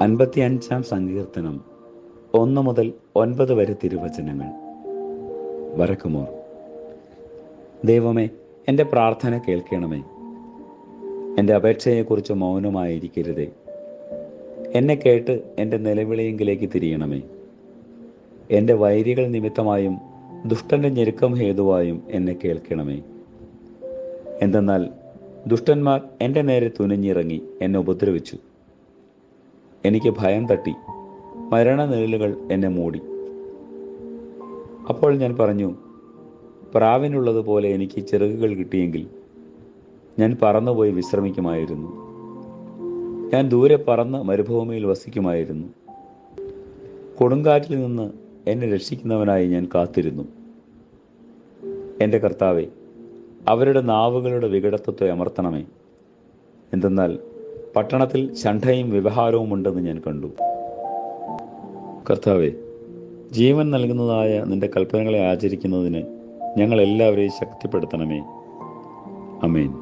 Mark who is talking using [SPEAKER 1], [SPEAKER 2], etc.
[SPEAKER 1] അൻപത്തി അഞ്ചാം സങ്കീർത്തനം ഒന്ന് മുതൽ ഒൻപത് വരെ തിരുവചനങ്ങൾ. വരക്കുമോർ ദൈവമേ എന്റെ പ്രാർത്ഥന കേൾക്കണമേ. എന്റെ അപേക്ഷയെക്കുറിച്ച് മൗനമായിരിക്കരുതേ. എന്നെ കേട്ട് എന്റെ നിലവിളിയെങ്കിലേക്ക് തിരിയണമേ. എന്റെ വൈരികൾ നിമിത്തമായും ദുഷ്ടന്റെ ഞെരുക്കം ഹേതുവായും എന്നെ കേൾക്കണമേ. എന്തെന്നാൽ ദുഷ്ടന്മാർ എന്റെ നേരെ തുനിഞ്ഞിറങ്ങി എന്നെ ഉപദ്രവിച്ചു. എനിക്ക് ഭയം തട്ടി. മരണനിഴലുകൾ എന്നെ മൂടി. അപ്പോൾ ഞാൻ പറഞ്ഞു പ്രാവിനുള്ളതുപോലെ എനിക്ക് ചിറകുകൾ കിട്ടിയെങ്കിൽ ഞാൻ പറന്നുപോയി വിശ്രമിക്കുമായിരുന്നു. ഞാൻ ദൂരെ പറന്ന് മരുഭൂമിയിൽ വസിക്കുമായിരുന്നു. കൊടുങ്കാറ്റിൽ നിന്ന് എന്നെ രക്ഷിക്കുന്നവനായി ഞാൻ കാത്തിരുന്നു. എന്റെ കർത്താവെ അവരുടെ നാവുകളുടെ വികടത്വത്തെ അമർത്തണമേ. എന്തെന്നാൽ പട്ടണത്തിൽ ശണ്ഠയും വ്യവഹാരവും ഉണ്ടെന്ന് ഞാൻ കണ്ടു. കർത്താവെ ജീവൻ നൽകുന്നതായ നിന്റെ കൽപ്പനകളെ ആചരിക്കുന്നതിന് ഞങ്ങൾ എല്ലാവരെയും ശക്തിപ്പെടുത്തണമേ. അമേൻ